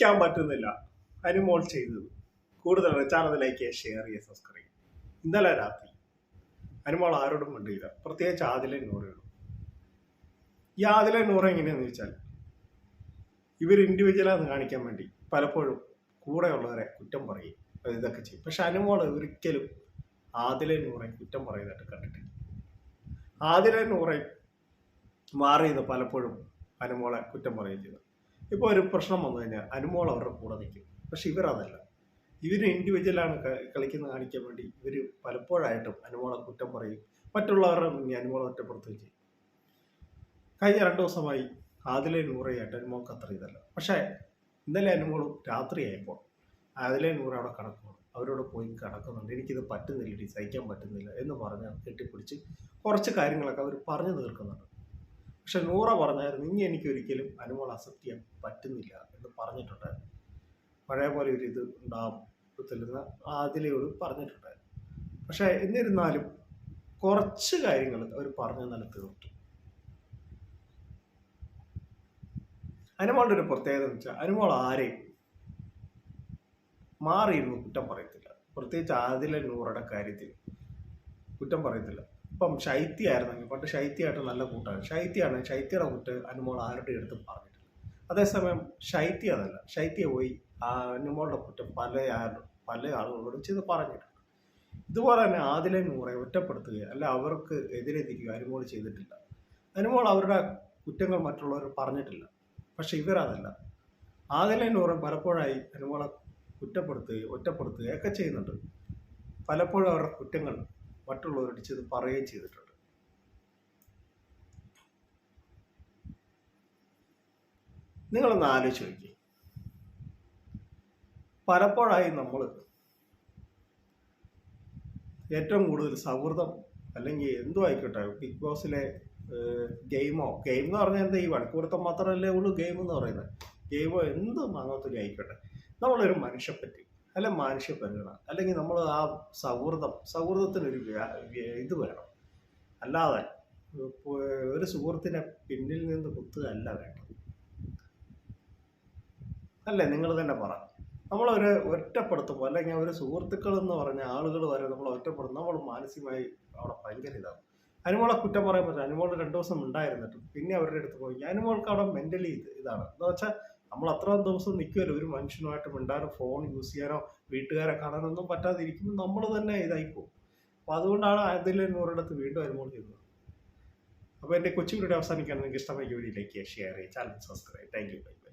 സഹിക്കാൻ പറ്റുന്നില്ല. അനുമോൾ ചെയ്തത്. കൂടുതൽ ചാനൽ ലൈക്ക് ചെയ്യുക ഷെയർ ചെയ്യുക. സബ്സ്ക്രൈബ് ഇന്നലെ രാത്രി അനുമോൾ ആരോടും കണ്ടില്ല പ്രത്യേകിച്ച് ആദിലെ നൂറയോടും ഈ ആദിലെ നൂറ എങ്ങനെയാന്ന് വെച്ചാൽ ഇവർ ഇൻഡിവിജ്വലാന്ന് കാണിക്കാൻ വേണ്ടി പലപ്പോഴും കൂടെയുള്ളവരെ കുറ്റം പറയും. ഇതൊക്കെ ചെയ്യും. പക്ഷെ അനുമോൾ ഒരിക്കലും ആദിലെ നൂറെ കുറ്റം പറയുന്നതായിട്ട് കണ്ടിട്ടില്ല. ആദിലെ നൂറെ മാറിയത് പലപ്പോഴും അനുമോളെ കുറ്റം പറയുകയും ചെയ്തു. ഇപ്പോൾ ഒരു പ്രശ്നം വന്നു കഴിഞ്ഞാൽ അനുമോൾ അവരുടെ കൂടെ നിൽക്കും. പക്ഷെ ഇവരതല്ല. ഇവർ ഇൻഡിവിജ്വലാണ് കളിക്കുന്ന കാണിക്കാൻ വേണ്ടി ഇവർ പലപ്പോഴായിട്ടും അനുമോളെ കുറ്റം പറയും. മറ്റുള്ളവരുടെ മുന്നിൽ അനുമോളെ ഒറ്റപ്പെടുത്തുകയും ചെയ്യും. കഴിഞ്ഞ രണ്ട് ദിവസമായി ആദിലെ നൂറയായിട്ട് അനുമോൾക്ക് അത്ര ഇതല്ല. പക്ഷേ ഇന്നലെ അനുമോൾ രാത്രിയായപ്പോൾ ആദിലെ നൂറ അവിടെ കിടക്കുന്നു അവരോട് പോയി കിടക്കുന്നുണ്ട്. എനിക്കിത് പറ്റുന്നില്ല സഹിക്കാൻ പറ്റുന്നില്ല എന്ന് പറഞ്ഞ് കെട്ടിപ്പിടിച്ച് കുറച്ച് കാര്യങ്ങളൊക്കെ അവർ പറഞ്ഞു തീർക്കുന്നുണ്ട്. പക്ഷെ നൂറ പറഞ്ഞായിരുന്നു ഇനി എനിക്ക് ഒരിക്കലും അനുമോൾ അക്സെപ്റ്റ് ചെയ്യാൻ പറ്റുന്നില്ല എന്ന് പറഞ്ഞിട്ടുണ്ടായിരുന്നു. പഴയ പോലെ ഒരു ഇത് ഉണ്ടാകത്തില്ലെന്ന് ആദിലയോട് പറഞ്ഞിട്ടുണ്ടായിരുന്നു. പക്ഷെ എന്നിരുന്നാലും കുറച്ച് കാര്യങ്ങൾ അവർ പറഞ്ഞു നല്ല തീർത്തു. അനുമോളുടെ ഒരു പ്രത്യേകത എന്ന് വെച്ചാൽ അനുമോൾ ആരെയും മാറിയിരുന്നു കുറ്റം പറയത്തില്ല. പ്രത്യേകിച്ച് ആദിലെ നൂറുടെ കാര്യത്തിൽ കുറ്റം പറയത്തില്ല. ഇപ്പം ശൈത്യമായിരുന്നെങ്കിൽ പണ്ട് ശൈത്യമായിട്ട് നല്ല കൂട്ടാണ് ശൈത്യമാണ് ശൈത്യയുടെ കൂട്ട് അനുമോൾ ആരുടെ അടുത്തും പറഞ്ഞിട്ടില്ല. അതേസമയം ശൈത്യ അതല്ല ശൈത്യ പോയി ആ അനുമോളുടെ കുറ്റം പല ആളും പല ആളുകളോടും ചെയ്ത് പറഞ്ഞിട്ടുണ്ട്. ഇതുപോലെ തന്നെ ആദിലെ നൂറെ ഒറ്റപ്പെടുത്തുക അല്ല അവർക്ക് എതിരെ തിരിക്കുക അനുമോൾ ചെയ്തിട്ടില്ല. അനുമോൾ അവരുടെ കുറ്റങ്ങൾ മറ്റുള്ളവർ പറഞ്ഞിട്ടില്ല. പക്ഷെ ഇവരതല്ല ആദിലെ നൂറെ പലപ്പോഴായി അനുമോളെ കുറ്റപ്പെടുത്തുകയും ഒറ്റപ്പെടുത്തുകയും ഒക്കെ ചെയ്യുന്നുണ്ട്. പലപ്പോഴും അവരുടെ കുറ്റങ്ങൾ മറ്റുള്ളവരോട് ചെയ്ത് പറയുകയും ചെയ്തിട്ടുണ്ട്. നിങ്ങളൊന്ന് ആലോചിച്ച് നോക്കി. പലപ്പോഴായി നമ്മൾ ഏറ്റവും കൂടുതൽ സൗഹൃദം അല്ലെങ്കിൽ എന്തോ ആയിക്കോട്ടെ ബിഗ് ബോസിലെ ഗെയിമോ ഗെയിം എന്ന് പറഞ്ഞാൽ എന്താ ഈ വഴക്കുകൊടുത്തം മാത്രമല്ലേ ഉള്ളൂ ഗെയിം എന്ന് പറയുന്നത്. ഗെയിമോ എന്തും മാങ്ങാത്തൊലി ആയിക്കോട്ടെ. നമ്മളൊരു മനുഷ്യപ്പറ്റി അല്ല മനുഷ്യ പരിഗണന അല്ലെങ്കിൽ നമ്മൾ ആ സൗഹൃദം സൗഹൃദത്തിനൊരു ഇത് വേണം. അല്ലാതെ ഒരു സുഹൃത്തിനെ പിന്നിൽ നിന്ന് കുത്തുക അല്ല വേണ്ടത്. അല്ലേ? നിങ്ങൾ തന്നെ പറ. നമ്മളൊരു ഒറ്റപ്പെടുത്തുമ്പോൾ അല്ലെങ്കിൽ ഒരു സുഹൃത്തുക്കൾ എന്ന് പറഞ്ഞ ആളുകൾ വരെ നമ്മൾ ഒറ്റപ്പെടുത്തും നമ്മൾ മാനസികമായി അവിടെ ഭയങ്കര ഇതാവും. അനുമോളെ കുറ്റം പറയാൻ പറ്റില്ല അനുമോൾ രണ്ടു ദിവസം ഉണ്ടായിരുന്നിട്ടും പിന്നെ അവരുടെ അടുത്ത് പോയി. അനുമോൾക്ക് അവിടെ മെന്റലി ഇത് ഇതാണ്. എന്ന് വെച്ചാൽ നമ്മൾ അത്രയും ദിവസം നിൽക്കുമല്ലോ ഒരു മനുഷ്യനുമായിട്ട് മിണ്ടാനോ ഫോൺ യൂസ് ചെയ്യാനോ വീട്ടുകാരെ കാണാനൊന്നും പറ്റാതിരിക്കുമ്പോൾ നമ്മൾ തന്നെ ഇതായി പോകും. അപ്പോൾ അതുകൊണ്ടാണ് അതിൽ നൂറിടത്ത് വീണ്ടും അനുഭവം ചെയ്തത്. അപ്പോൾ എന്റെ കൊച്ചു വീഡിയോ അവസാനിക്കാൻ നിങ്ങൾക്ക് ഇഷ്ടമായി വീഡിയോയിലേക്ക് ഷെയർ ചെയ്യുക channel subscribe thank you bye bye